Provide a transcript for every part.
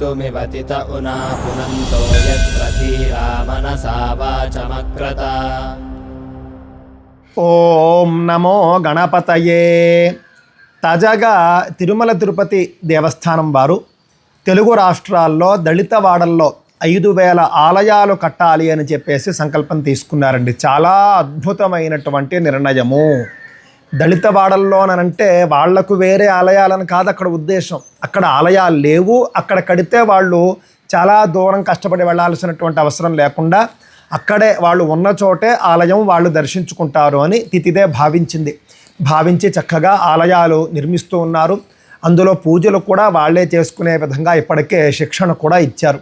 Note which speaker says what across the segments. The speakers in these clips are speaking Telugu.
Speaker 1: मृत्युमिवतित उना पुनन्तो यत्र धीरा मनसा वाचमक्रत
Speaker 2: ఓం నమో గణపతయే తాజాగా తిరుమల తిరుపతి దేవస్థానం వారు తెలుగు రాష్ట్రాల్లో దళిత వాడల్లో ఐదు వేల ఆలయాలు కట్టాలి అని చెప్పేసి సంకల్పం తీసుకున్నారండి చాలా అద్భుతమైనటువంటి నిర్ణయము దళిత వాడల్లోనంటే వాళ్ళకు వేరే ఆలయాలని కాదు అక్కడ ఉద్దేశం. అక్కడ ఆలయాలు లేవు. అక్కడ కడితే వాళ్ళు చాలా దూరం కష్టపడి వెళ్ళాల్సినటువంటి అవసరం లేకుండా అక్కడే వాళ్ళు ఉన్న చోటే ఆలయం వాళ్ళు దర్శించుకుంటారు అని తితిదే భావించింది. భావించి చక్కగా ఆలయాలు నిర్మిస్తూ ఉన్నారు. అందులో పూజలు కూడా వాళ్ళే చేసుకునే విధంగా ఇప్పటికే శిక్షణ కూడా ఇచ్చారు.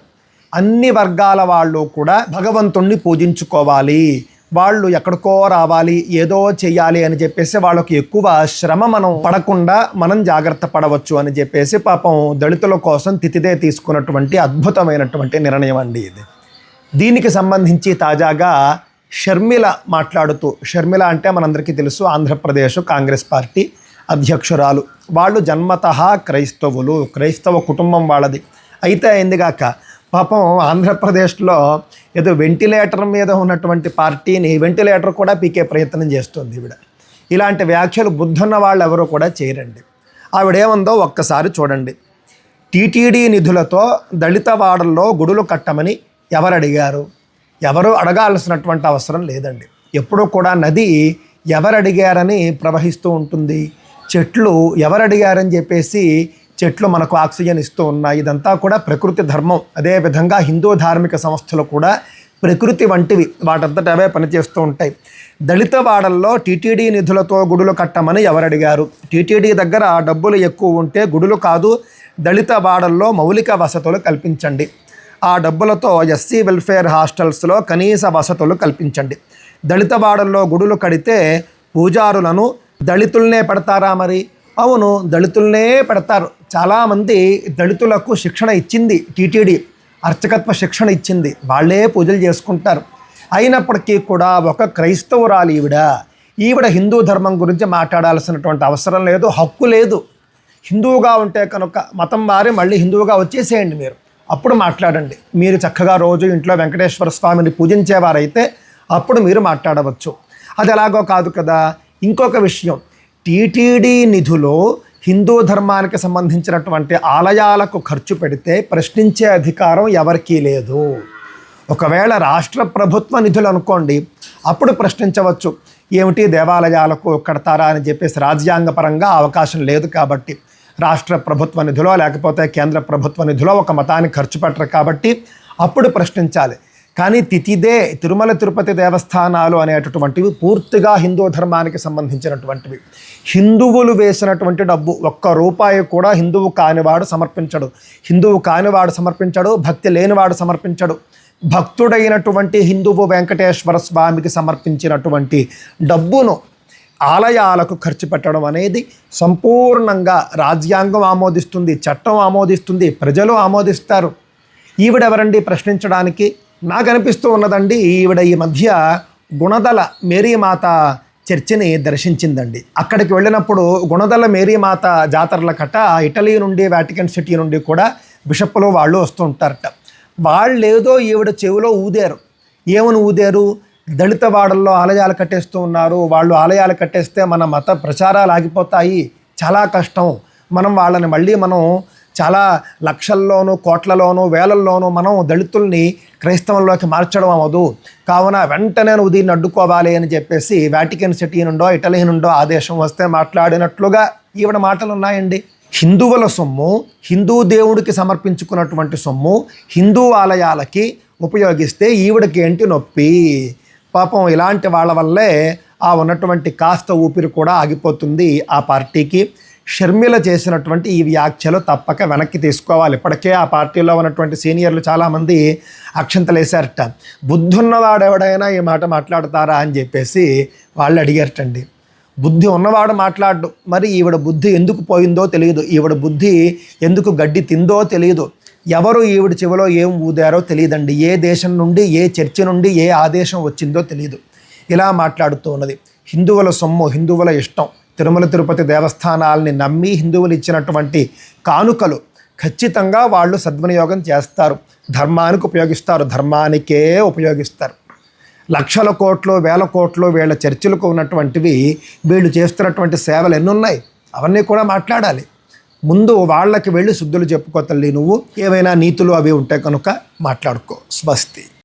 Speaker 2: అన్ని వర్గాల వాళ్ళు కూడా భగవంతుణ్ణి పూజించుకోవాలి. వాళ్ళు ఎక్కడికో రావాలి ఏదో చేయాలి అని చెప్పేసి వాళ్ళకి ఎక్కువ శ్రమ మనం పడకుండా మనం జాగ్రత్త పడవచ్చు అని చెప్పేసి పాపం దళితుల కోసం తితిదే తీసుకున్నటువంటి అద్భుతమైనటువంటి నిర్ణయం అండి ఇది. దీనికి సంబంధించి తాజాగా షర్మిల మాట్లాడుతూ షర్మిల అంటే మనందరికీ తెలుసు ఆంధ్రప్రదేశ్ కాంగ్రెస్ పార్టీ అధ్యక్షురాలు. వాళ్ళు జన్మతః క్రైస్తవులు క్రైస్తవ కుటుంబం వాళ్ళది. అయితే అయిందిగాక పాపం ఆంధ్రప్రదేశ్లో ఏదో వెంటిలేటర్ మీద ఉన్నటువంటి పార్టీని వెంటిలేటర్ కూడా పీకే ప్రయత్నం చేస్తుంది ఈవిడ. ఇలాంటి వ్యాఖ్యలు బుద్ధున్న వాళ్ళు ఎవరు కూడా చేయరండి. ఆవిడేముందో ఒక్కసారి చూడండి. టీటీడీ నిధులతో దళిత వాడల్లో గుడులు కట్టమని ఎవరు అడిగారు? ఎవరు అడగాల్సినటువంటి అవసరం లేదండి. ఎప్పుడూ కూడా నది ఎవరు అడిగారని ప్రవహిస్తూ ఉంటుంది. చెట్లు ఎవరు అడిగారని చెప్పేసి చెట్లు మనకు ఆక్సిజన్ ఇస్తూ ఉన్నాయి. ఇదంతా కూడా ప్రకృతి ధర్మం. అదేవిధంగా హిందూ ధార్మిక సంస్థలు కూడా ప్రకృతి వంటివి. వాటంతట అవే పనిచేస్తూ ఉంటాయి. దళిత వాడల్లో టీటీడీ నిధులతో గుడులు కట్టమని ఎవరు అడిగారు టీటీడీ దగ్గర డబ్బులు ఎక్కువ ఉంటే గుడులు కాదు దళిత వాడల్లో మౌలిక వసతులు కల్పించండి. ఆ డబ్బులతో ఎస్సీ వెల్ఫేర్ హాస్టల్స్లో కనీస వసతులు కల్పించండి. దళిత వాడల్లో గుడులు కడితే పూజారులను దళితుల్నే పెడతారా మరి? అవును దళితుల్నే పెడతారు. చాలామంది దళితులకు శిక్షణ ఇచ్చింది టీటీడీ అర్చకత్వ శిక్షణ ఇచ్చింది. వాళ్ళే పూజలు చేసుకుంటారు. అయినప్పటికీ కూడా ఒక క్రైస్తవురాలు ఈవిడ ఈవిడ హిందూ ధర్మం గురించి మాట్లాడాల్సినటువంటి అవసరం లేదు హక్కు లేదు. హిందువుగా ఉంటే కనుక మతం మారి మళ్ళీ హిందువుగా వచ్చేసేయండి మీరు. అప్పుడు మాట్లాడండి. మీరు చక్కగా రోజు ఇంట్లో వెంకటేశ్వర స్వామిని పూజించేవారైతే అప్పుడు మీరు మాట్లాడవచ్చు. అది ఎలాగో కాదు కదా ఇంకొక విషయం. టీటీడీ నిధులు హిందూ ధర్మానికి సంబంధించినటువంటి ఆలయాలకు ఖర్చు పెడితే ప్రశ్నించే అధికారం ఎవరికీ లేదు. ఒకవేళ రాష్ట్ర ప్రభుత్వ నిధులు అనుకోండి అప్పుడు ప్రశ్నించవచ్చు ఏమిటి దేవాలయాలకు కడతారా అని చెప్పేసి రాజ్యాంగపరంగా అవకాశం లేదు కాబట్టి రాష్ట్ర ప్రభుత్వ నిధులో లేకపోతే కేంద్ర ప్రభుత్వ నిధులో ఒక మతాన్ని ఖర్చు పెట్టరు కాబట్టి అప్పుడు ప్రశ్నించాలి. కానీ తితిదే తిరుమల తిరుపతి దేవస్థానాలు అనేటటువంటివి పూర్తిగా హిందూ ధర్మానికి సంబంధించినటువంటివి. హిందువులు వేసినటువంటి డబ్బు ఒక్క రూపాయి కూడా హిందువు కానివాడు సమర్పించడు. హిందువు కానివాడు సమర్పించడు భక్తి లేనివాడు సమర్పించడు. భక్తుడైనటువంటి హిందువు వెంకటేశ్వర స్వామికి సమర్పించినటువంటి డబ్బును ఆలయాలకు ఖర్చు పెట్టడం అనేది సంపూర్ణంగా రాజ్యాంగం ఆమోదిస్తుంది చట్టం ఆమోదిస్తుంది ప్రజలు ఆమోదిస్తారు. ఈవిడెవరండి ప్రశ్నించడానికి? నాకు అనిపిస్తూ ఉన్నదండి ఈవిడ ఈ మధ్య గుణదల మేరీమాత చర్చిని దర్శించిందండి. అక్కడికి వెళ్ళినప్పుడు గుణదల మేరీమాత జాతరల కట్ట ఇటలీ నుండి వాటికన్ సిటీ నుండి కూడా బిషప్లో వాళ్ళు వస్తూ ఉంటారట. వాళ్ళేదో ఈవిడ చెవిలో ఊదారు. ఏమని ఊదారు? దళిత వాడల్లో ఆలయాలు కట్టేస్తూ ఉన్నారు. వాళ్ళు ఆలయాలు కట్టేస్తే మన మత ప్రచారాలు ఆగిపోతాయి. చాలా కష్టం. మనం వాళ్ళని మళ్ళీ మనం చాలా లక్షల్లోనూ కోట్లలోనూ వేలల్లోనూ మనం దళితుల్ని క్రైస్తవంలోకి మార్చడం అవ్వదు. కావున వెంటనే నువ్వు దీన్ని అడ్డుకోవాలి అని చెప్పేసి వాటికన్ సిటీ నుండో ఇటలీ నుండో ఆదేశం వస్తే మాట్లాడినట్లుగా ఈవిడ మాటలు ఉన్నాయండి. హిందువుల సొమ్ము హిందూ దేవుడికి సమర్పించుకున్నటువంటి సొమ్ము హిందూ ఆలయాలకి ఉపయోగిస్తే ఈవిడకి ఏంటి నొప్పి? పాపం ఇలాంటి వాళ్ళ వల్లే ఆ ఉన్నటువంటి కాస్త ఊపిరి కూడా ఆగిపోతుంది ఆ పార్టీకి. షర్మిల చేసినటువంటి ఈ వ్యాఖ్యలు తప్పక వెనక్కి తీసుకోవాలి. ఇప్పటికే ఆ పార్టీలో ఉన్నటువంటి సీనియర్లు చాలామంది అక్షంతలు వేశారట బుద్ధున్నవాడెవడైనా ఈ మాట మాట్లాడతారా అని చెప్పేసి వాళ్ళు అడిగారటండి. బుద్ధి ఉన్నవాడు మాట్లాడు. మరి ఈవిడ బుద్ధి ఎందుకు పోయిందో తెలియదు. ఈవిడ బుద్ధి ఎందుకు గడ్డి తిందో తెలియదు. ఎవరు ఈవిడ చెవిలో ఏం ఊదారో తెలియదండి. ఏ దేశం నుండి ఏ చర్చి నుండి ఏ ఆదేశం వచ్చిందో తెలియదు. ఇలా మాట్లాడుతూ ఉన్నది. హిందువుల సొమ్ము హిందువుల ఇష్టం. తిరుమల తిరుపతి దేవస్థానాల్ని నమ్మి హిందువులు ఇచ్చినటువంటి కానుకలు ఖచ్చితంగా వాళ్ళు సద్వినియోగం చేస్తారు. ధర్మానికి ఉపయోగిస్తారు. ధర్మానికే ఉపయోగిస్తారు. లక్షల కోట్లు వేల కోట్లు వీళ్ళ చర్చలకు ఉన్నటువంటివి వీళ్ళు చేస్తున్నటువంటి సేవలు ఎన్నున్నాయి? అవన్నీ కూడా మాట్లాడాలి. ముందు వాళ్ళకి వెళ్ళి శుద్ధులు చెప్పుకో తల్లి నువ్వు. ఏవైనా నీతులు అవి ఉంటే కనుక మాట్లాడుకో. స్వస్తి.